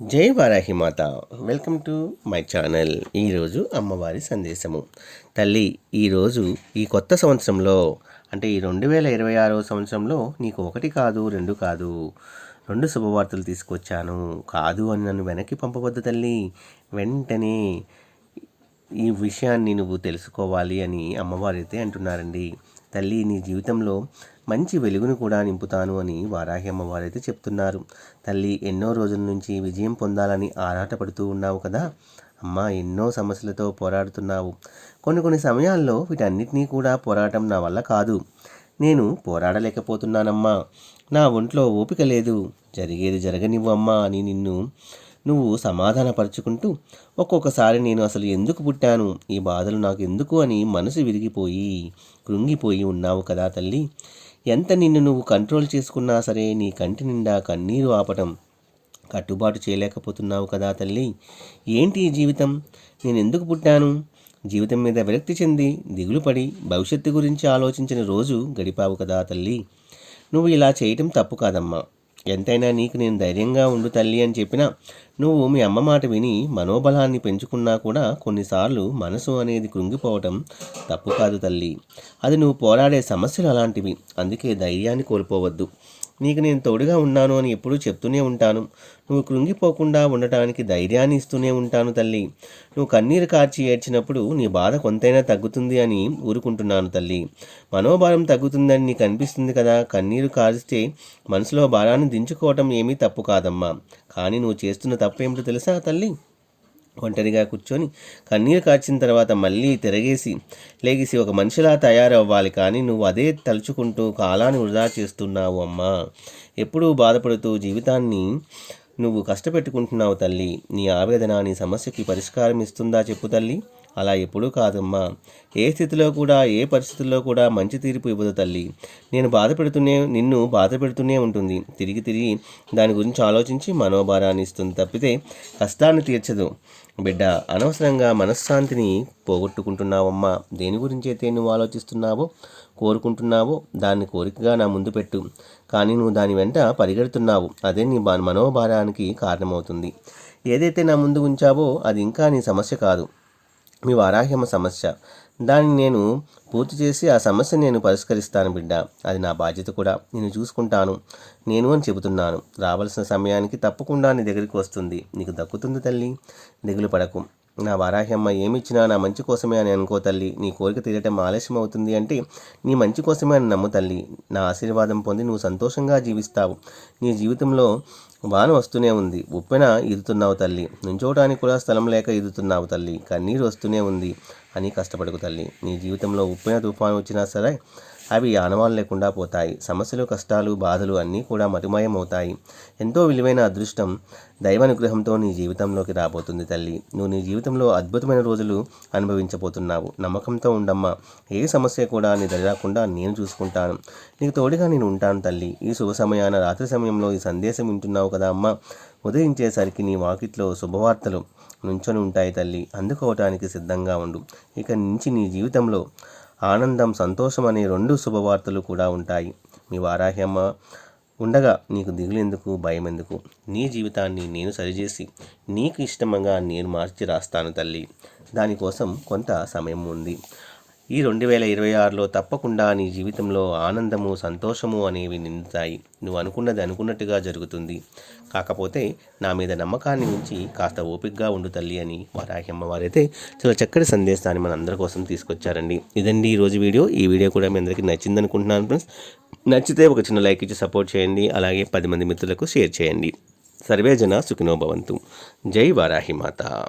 జై Varahimata welcome to my channel. ఈరోజు అమ్మవారి సందేశము. తల్లి ఈరోజు ఈ కొత్త సంవత్సరంలో అంటే ఈ రెండు వేల ఇరవై ఆరో సంవత్సరంలో నీకు ఒకటి కాదు రెండు కాదు రెండు శుభవార్తలు తీసుకొచ్చాను. కాదు అని నన్ను వెనక్కి పంపవద్దు తల్లి. వెంటనే ఈ విషయాన్ని నువ్వు తెలుసుకోవాలి అని అమ్మవారైతే అంటున్నారండి. తల్లి నీ జీవితంలో మంచి వెలుగును కూడా నింపుతాను అని వారాహి అమ్మవారైతే చెప్తున్నారు. తల్లి ఎన్నో రోజుల నుంచి విజయం పొందాలని ఆరాటపడుతూ ఉన్నావు కదా? అమ్మా ఎన్నో సమస్యలతో పోరాడుతున్నావు. కొన్ని కొన్ని సమయాల్లో వీటన్నిటినీ కూడా పోరాటం నా వల్ల కాదు. నేను పోరాడలేకపోతున్నానమ్మా. నా ఒంట్లో ఓపిక లేదు. జరిగేది జరగనివ్వమ్మా అని నిన్ను నువ్వు సమాధానపరుచుకుంటూ ఒక్కొక్కసారి నేను అసలు ఎందుకు పుట్టాను? ఈ బాధలు నాకు ఎందుకు అని మనసు విరిగిపోయి కృంగిపోయి ఉన్నావు కదా తల్లి. ఎంత నిన్ను నువ్వు కంట్రోల్ చేసుకున్నా సరే నీ కంటి నిండా కన్నీరు ఆపటం కట్టుబాటు చేయలేకపోతున్నావు కదా తల్లి. ఏంటి ఈ జీవితం? నేను ఎందుకు పుట్టాను? జీవితం మీద విరక్తి చెంది దిగులు పడి భవిష్యత్తు గురించి ఆలోచించిన రోజు గడిపావు కదా తల్లి. నువ్వు ఇలా చేయటం తప్పు కాదమ్మా. ఎంతైనా నీకు నేను ధైర్యంగా ఉండు తల్లి అని చెప్పినా నువ్వు మీ అమ్మ మాట విని మనోబలాన్ని పెంచుకున్నా కూడా కొన్నిసార్లు మనసు అనేది కృంగిపోవటం తప్పు కాదు తల్లి. అది నువ్వు పోరాడే సమస్యలు అలాంటివి. అందుకే ధైర్యాన్ని కోల్పోవద్దు. నీకు నేను తోడుగా ఉన్నాను అని ఎప్పుడూ చెప్తూనే ఉంటాను. నువ్వు కృంగిపోకుండా ఉండటానికి ధైర్యాన్ని ఇస్తూనే ఉంటాను తల్లి. నువ్వు కన్నీరు కార్చి ఏడ్చినప్పుడు నీ బాధ కొంతైనా తగ్గుతుంది అని ఊరుకుంటున్నాను తల్లి. మనోభారం తగ్గుతుందని నీకు అనిపిస్తుంది కదా? కన్నీరు కారిస్తే మనసులో భారాన్ని దించుకోవటం ఏమీ తప్పు కాదమ్మా. కానీ నువ్వు చేస్తున్న తప్పేమిటో తెలుసా తల్లి? ఒంటరిగా కూర్చొని కన్నీరు కాచిన తర్వాత మళ్ళీ తిరగేసి లేగిసి ఒక మనిషిలా తయారవ్వాలి కానీ నువ్వు అదే తలుచుకుంటూ కాలాన్ని వృధా చేస్తున్నావు అమ్మా. ఎప్పుడూ బాధపడుతూ జీవితాన్ని నువ్వు కష్టపెట్టుకుంటున్నావు తల్లి. నీ ఆవేదన నీ సమస్యకి పరిష్కారం ఇస్తుందా చెప్పు తల్లి. అలా ఎప్పుడూ కాదమ్మా. ఏ స్థితిలో కూడా ఏ పరిస్థితుల్లో కూడా మంచి తీర్పు ఇవ్వదు తల్లి. నేను బాధ పెడుతూనే నిన్ను బాధ పెడుతూనే ఉంటుంది. తిరిగి తిరిగి దాని గురించి ఆలోచించి మనోభారాన్ని ఇస్తుంది తప్పితే కష్టాన్ని తీర్చదు. బిడ్డ అనవసరంగా మనశ్శాంతిని పోగొట్టుకుంటున్నావమ్మా. దేని గురించి అయితే నువ్వు ఆలోచిస్తున్నావో కోరుకుంటున్నావో దాన్ని కోరికగా నా ముందు పెట్టు. కానీ నువ్వు దాని వెంట పరిగెడుతున్నావు. అదే నీ మనోభారానికి కారణమవుతుంది. ఏదైతే నా ముందు ఉంచావో అది ఇంకా నీ సమస్య కాదు. మీ వారాహ్యమ సమస్య. దాన్ని నేను పూర్తి చేసి ఆ సమస్య నేను పరిష్కరిస్తాను బిడ్డ. అది నా బాధ్యత కూడా. నేను చూసుకుంటాను. నేను అని చెబుతున్నాను. రావాల్సిన సమయానికి తప్పకుండా నీ దగ్గరికి వస్తుంది. నీకు దక్కుతుంది తల్లి. దిగులు పడకు. నా వారాహ్యమ్మ ఏమిచ్చినా నా మంచి కోసమే అని అనుకో తల్లి. నీ కోరిక తీరటం ఆలస్యం అవుతుంది అంటే నీ మంచి కోసమే అని నమ్ము తల్లి. నా ఆశీర్వాదం పొంది నువ్వు సంతోషంగా జీవిస్తావు. నీ జీవితంలో వాన వస్తూనే ఉంది. ఉప్పెన ఈదుతున్నావు తల్లి. నుంచోవటానికి కూడా స్థలం లేక ఈదుతున్నావు తల్లి. కన్నీరు వస్తూనే ఉంది. అని కష్టపడకు తల్లి. నీ జీవితంలో ఉప్పెన తుఫాను వచ్చినా సరే అవి ఆనవాలు లేకుండా పోతాయి. సమస్యలు కష్టాలు బాధలు అన్నీ కూడా మటుమయం అవుతాయి ఎంతో విలువైన అదృష్టం దైవానుగ్రహంతో నీ జీవితంలోకి రాబోతుంది తల్లి. నువ్వు నీ జీవితంలో అద్భుతమైన రోజులు అనుభవించబోతున్నావు. నమ్మకంతో ఉండమ్మా. ఏ సమస్య కూడా నీ రాకుండా నేను చూసుకుంటాను. నీకు తోడుగా నేను ఉంటాను తల్లి. ఈ శుభ సమయాన రాత్రి సమయంలో ఈ సందేశం వింటున్నావు కదా అమ్మ. ఉదయించేసరికి నీ వాకిట్లో శుభవార్తలు నుంచొని ఉంటాయి తల్లి. అందుకోవటానికి సిద్ధంగా ఉండు. ఇక నుంచి నీ జీవితంలో ఆనందం సంతోషం అనే రెండు శుభవార్తలు కూడా ఉంటాయి. మీ వారాహ్యమ్మ ఉండగా నీకు దిగులెందుకు భయం ఎందుకు నీ జీవితాన్ని నేను సరిచేసి నీకు ఇష్టంగా నేను మార్చి రాస్తాను తల్లి. దానికోసం కొంత సమయం ఉంది. ఈ రెండు వేల ఇరవై ఆరులో తప్పకుండా నీ జీవితంలో ఆనందము సంతోషము అనేవి నిండుతాయి. నువ్వు అనుకున్నది అనుకున్నట్టుగా జరుగుతుంది. కాకపోతే నా మీద నమ్మకాన్ని ఉంచి కాస్త ఓపికగా ఉండు తల్లి అని వారాహి అమ్మవారైతే చాలా చక్కటి సందేశాన్ని మన అందరి కోసం తీసుకొచ్చారండి. ఇదండి ఈరోజు వీడియో. ఈ వీడియో కూడా మీ అందరికీ నచ్చింది అనుకుంటున్నాను ఫ్రెండ్స్ నచ్చితే ఒక చిన్న లైక్ ఇచ్చి సపోర్ట్ చేయండి. అలాగే పది మంది మిత్రులకు షేర్ చేయండి. సర్వే జన జై వారాహి మాత